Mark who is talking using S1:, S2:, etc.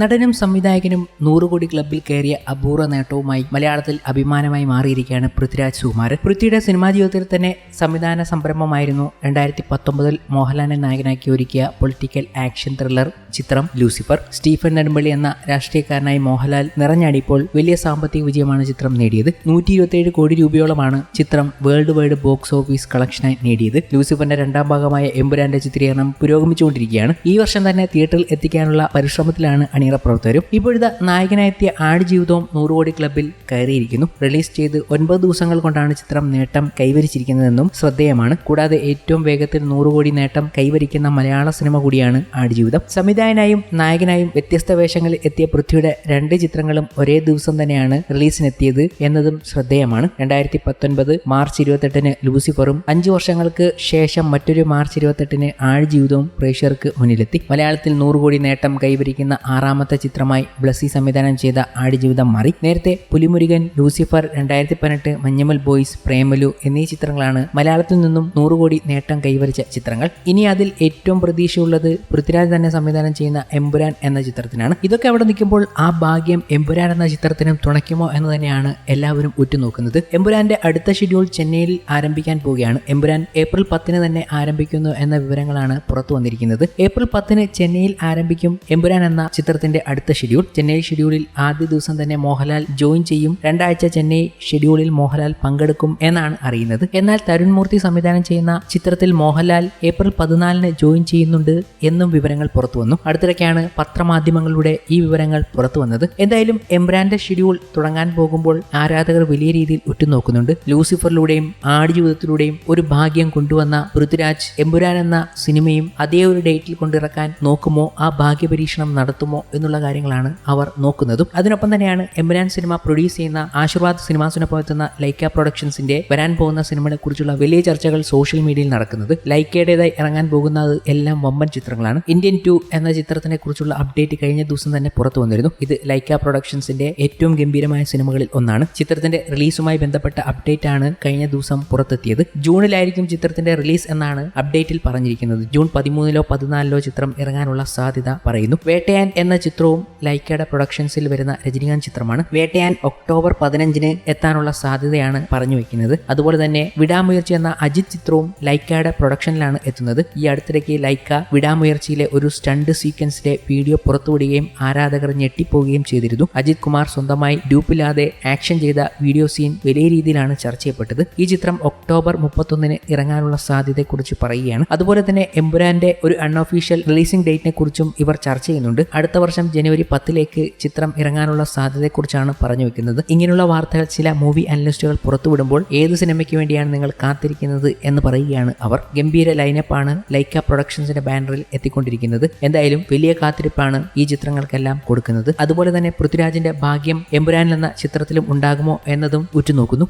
S1: നടനും സംവിധായകനും നൂറുകോടി ക്ലബിൽ കയറിയ അപൂർവ നേട്ടവുമായി മലയാളത്തിൽ അഭിമാനമായി മാറിയിരിക്കുകയാണ് പൃഥ്വിരാജ് സുകുമാരൻ. പൃഥ്വിയുടെ സിനിമാ ജീവിതത്തിൽ തന്നെ സംവിധാന സംരംഭമായിരുന്നു രണ്ടായിരത്തി പത്തൊമ്പതിൽ മോഹൻലാലിനെ നായകനാക്കി ഒരുക്കിയ പൊളിറ്റിക്കൽ ആക്ഷൻ ത്രില്ലർ ചിത്രം ലൂസിഫർ സ്റ്റീഫൻ നെടുമ്പള്ളി എന്ന രാഷ്ട്രീയക്കാരനായി മോഹൻലാൽ നിറഞ്ഞാടിയപ്പോൾ വലിയ സാമ്പത്തിക വിജയമാണ് ചിത്രം നേടിയത്. നൂറ്റി ഇരുപത്തിയേഴ് കോടി രൂപയോളമാണ് ചിത്രം വേൾഡ് വൈഡ് ബോക്സ് ഓഫീസ് കളക്ഷനായി നേടിയത്. ലൂസിഫറിന്റെ രണ്ടാം ഭാഗമായ എമ്പുരാന്റെ ചിത്രീകരണം പുരോഗമിച്ചുകൊണ്ടിരിക്കുകയാണ്. ഈ വർഷം തന്നെ തിയേറ്ററിൽ എത്തിക്കാനുള്ള പരിശ്രമത്തിലാണ് അണിയറ പ്രവർത്തകരും. ഇപ്പോഴത്തെ നായകനായെത്തിയ ആടുജീവിതവും നൂറ് കോടി ക്ലബിൽ കയറിയിരിക്കുന്നു. റിലീസ് ചെയ്ത് ഒൻപത് ദിവസങ്ങൾ കൊണ്ടാണ് ചിത്രം നേട്ടം കൈവരിച്ചിരിക്കുന്നതെന്നും ശ്രദ്ധേയമാണ്. കൂടാതെ ഏറ്റവും വേഗത്തിൽ നൂറ് കോടി നേട്ടം കൈവരിക്കുന്ന മലയാള സിനിമ കൂടിയാണ് ആടുജീവിതം സംവിധായകനായും നായകനായും വ്യത്യസ്ത വേഷങ്ങളിൽ എത്തിയ പൃഥ്വിയുടെ രണ്ട് ചിത്രങ്ങളും ഒരേ ദിവസം തന്നെയാണ് റിലീസിനെത്തിയത് എന്നതും ശ്രദ്ധേയമാണ്. രണ്ടായിരത്തി പത്തൊൻപത് മാർച്ച് ഇരുപത്തെട്ടിന് ലൂസിഫറും അഞ്ചു വർഷങ്ങൾക്ക് ശേഷം മറ്റൊരു മാർച്ച് ഇരുപത്തെട്ടിന് ആടുജീവിതവും പ്രേക്ഷകർക്ക് മുന്നിലെത്തി. മലയാളത്തിൽ നൂറ് കോടി നേട്ടം കൈവരിക്കുന്ന ആറാമത്തെ ചിത്രമായി ബ്ലസി സംവിധാനം ചെയ്ത ആടുജീവിതം മാറി. നേരത്തെ പുലിമുരുകൻ ലൂസിഫർ രണ്ടായിരത്തി പതിനെട്ട് മഞ്ഞമ്മൽ ബോയ്സ് പ്രേമലു എന്നീ ചിത്രങ്ങളാണ് മലയാളത്തിൽ നിന്നും നൂറ് കോടി നേട്ടം കൈവരിച്ച ചിത്രങ്ങൾ. ഇനി അതിൽ ഏറ്റവും പ്രതീക്ഷയുള്ളത് പൃഥ്വിരാജ് തന്നെ സംവിധാനം ചെയ്യുന്ന എമ്പുരാൻ എന്ന ചിത്രത്തിനാണ്. ഇതൊക്കെ അവിടെ നിൽക്കുമ്പോൾ ആ ഭാഗ്യം എമ്പുരാൻ എന്ന ചിത്രത്തിനും തുണയ്ക്കുമോ എന്ന് തന്നെയാണ് എല്ലാവരും ഉറ്റുനോക്കുന്നത്. എമ്പുരാന്റെ അടുത്ത ഷെഡ്യൂൾ ചെന്നൈയിൽ ആരംഭിക്കാൻ പോവുകയാണ്. എമ്പുരാൻ ഏപ്രിൽ പത്തിന് തന്നെ ആരംഭിക്കുന്നു എന്ന വിവരങ്ങളാണ് പുറത്തു വന്നിരിക്കുന്നത്. ഏപ്രിൽ പത്തിന് ചെന്നൈയിൽ ആരംഭിക്കും എമ്പുരാൻ എന്ന ചിത്രത്തിന്റെ അടുത്ത ഷെഡ്യൂൾ ചെന്നൈ ഷെഡ്യൂളിൽ ആദ്യ ദിവസം തന്നെ മോഹൻലാൽ ജോയിൻ ചെയ്യും. രണ്ടാഴ്ച ചെന്നൈ ഷെഡ്യൂളിൽ മോഹൻലാൽ പങ്കെടുക്കും എന്നാണ് അറിയുന്നത്. എന്നാൽ തരുൺ മൂർത്തി സംവിധാനം ചെയ്യുന്ന ചിത്രത്തിൽ മോഹൻലാൽ ഏപ്രിൽ പതിനാലിന് ജോയിൻ ചെയ്യുന്നുണ്ട് എന്നും വിവരങ്ങൾ പുറത്തു വന്നു. അടുത്തിടയ്ക്കാണ് പത്രമാധ്യമങ്ങളിലൂടെ ഈ വിവരങ്ങൾ പുറത്തു വന്നത്. എന്തായാലും എംബ്രാന്റെ ഷെഡ്യൂൾ തുടങ്ങാൻ പോകുമ്പോൾ ആരാധകർ വലിയ രീതിയിൽ ഉറ്റുനോക്കുന്നുണ്ട്. ലൂസിഫറിലൂടെയും ആടുജീവിതത്തിലൂടെയും ഒരു ഭാഗ്യം കൊണ്ടുവന്ന പൃഥ്വിരാജ് എമ്പുരാൻ എന്ന സിനിമയും അതേ ഒരു ഡേറ്റിൽ കൊണ്ടിറക്കാൻ നോക്കുമോ? ആ ഭാഗ്യപരീക്ഷണം നടത്തുമോ? എന്നുള്ള കാര്യങ്ങളാണ് അവർ നോക്കുന്നതും. അതിനൊപ്പം തന്നെയാണ് എമ്പുരാൻ സിനിമ പ്രൊഡ്യൂസ് ചെയ്യുന്ന ആശീർവാദ് സിനിമാസിനൊപ്പം എത്തുന്ന ലൈക്ക പ്രൊഡക്ഷൻസിന്റെ വരാൻ പോകുന്ന സിനിമകളെ കുറിച്ചുള്ള വലിയ ചർച്ചകൾ സോഷ്യൽ മീഡിയയിൽ നടക്കുന്നത്. ലൈക്കയുടേതായി ഇറങ്ങാൻ പോകുന്നത് എല്ലാം വമ്പൻ ചിത്രങ്ങളാണ്. ഇന്ത്യൻ ടു എന്ന ചിത്രത്തിനെ കുറിച്ചുള്ള അപ്ഡേറ്റ് കഴിഞ്ഞ ദിവസം തന്നെ പുറത്തു വന്നിരുന്നു. ഇത് ലൈക്ക പ്രൊഡക്ഷൻസിന്റെ ഏറ്റവും ഗംഭീരമായ സിനിമകളിൽ ഒന്നാണ്. ചിത്രത്തിന്റെ റിലീസുമായി ബന്ധപ്പെട്ട അപ്ഡേറ്റ് ആണ് കഴിഞ്ഞ ദിവസം പുറത്തെത്തിയത്. ജൂണിലായിരിക്കും ചിത്രത്തിന്റെ റിലീസ് എന്നാണ് അപ്ഡേറ്റിൽ പറഞ്ഞിരിക്കുന്നത്. ജൂൺ പതിമൂന്നിലോ പതിനാലിലോ ചിത്രം ഇറങ്ങാനുള്ള സാധ്യത പറയുന്നു. വേട്ടയാൻ എന്ന ചിത്രവും ലൈക്കയുടെ പ്രൊഡക്ഷൻസിൽ വരുന്ന രജനികാന്ത് ചിത്രമാണ്. വേട്ടയാൻ ഒക്ടോബർ പതിനഞ്ചിന് എത്താനുള്ള സാധ്യതയാണ് പറഞ്ഞു വെക്കുന്നത്. അതുപോലെ തന്നെ വിടാമുയർച്ച എന്ന അജിത് ചിത്രവും ലൈക്കയുടെ പ്രൊഡക്ഷനിലാണ് എത്തുന്നത്. ഈ അടുത്തിടയ്ക്ക് ലൈക്ക വിടാമുയർച്ചയിലെ ഒരു സ്റ്റണ്ട് സീക്വൻസിലെ വീഡിയോ പുറത്തുവിടുകയും ആരാധകർ ഞെട്ടിപ്പോവുകയും ചെയ്തിരുന്നു. അജിത് കുമാർ സ്വന്തമായി ഡ്യൂപ്പില്ലാതെ ആക്ഷൻ ചെയ്ത വീഡിയോ സീൻ വലിയ രീതിയിലാണ് ചർച്ച ചെയ്യപ്പെട്ടത്. ഈ ചിത്രം ഒക്ടോബർ മുപ്പത്തൊന്നിന് ഇറങ്ങാനുള്ള സാധ്യതയെക്കുറിച്ച് പറയുകയാണ്. അതുപോലെ തന്നെ എംബുരാന്റെ ഒരു അൺഒഫീഷ്യൽ റിലീസിംഗ് ഡേറ്റിനെ കുറിച്ചും ഇവർ ചർച്ച ചെയ്യുന്നുണ്ട്. അടുത്ത വർഷം ജനുവരി പത്തിലേക്ക് ചിത്രം ഇറങ്ങാനുള്ള സാധ്യതയെക്കുറിച്ചാണ് പറഞ്ഞു വെക്കുന്നത്. ഇങ്ങനെയുള്ള വാർത്തകൾ ചില മൂവി അനലിസ്റ്റുകൾ പുറത്തുവിടുമ്പോൾ ഏത് സിനിമയ്ക്ക് വേണ്ടിയാണ് നിങ്ങൾ കാത്തിരിക്കുന്നത് എന്ന് പറയുകയാണ് അവർ. ഗംഭീര ലൈനപ്പാണ് ലൈക്ക പ്രൊഡക്ഷൻസിന്റെ ബാനറിൽ എത്തിക്കൊണ്ടിരിക്കുന്നത്. എന്തായാലും വലിയ കാത്തിരിപ്പാണ് ഈ ചിത്രങ്ങൾക്കെല്ലാം കൊടുക്കുന്നത്. അതുപോലെ തന്നെ പൃഥ്വിരാജിന്റെ ഭാഗ്യം എമ്പുരാനിൽ എന്ന ചിത്രത്തിലും ഉണ്ടാകുമോ എന്നതും ഉറ്റുനോക്കുന്നു.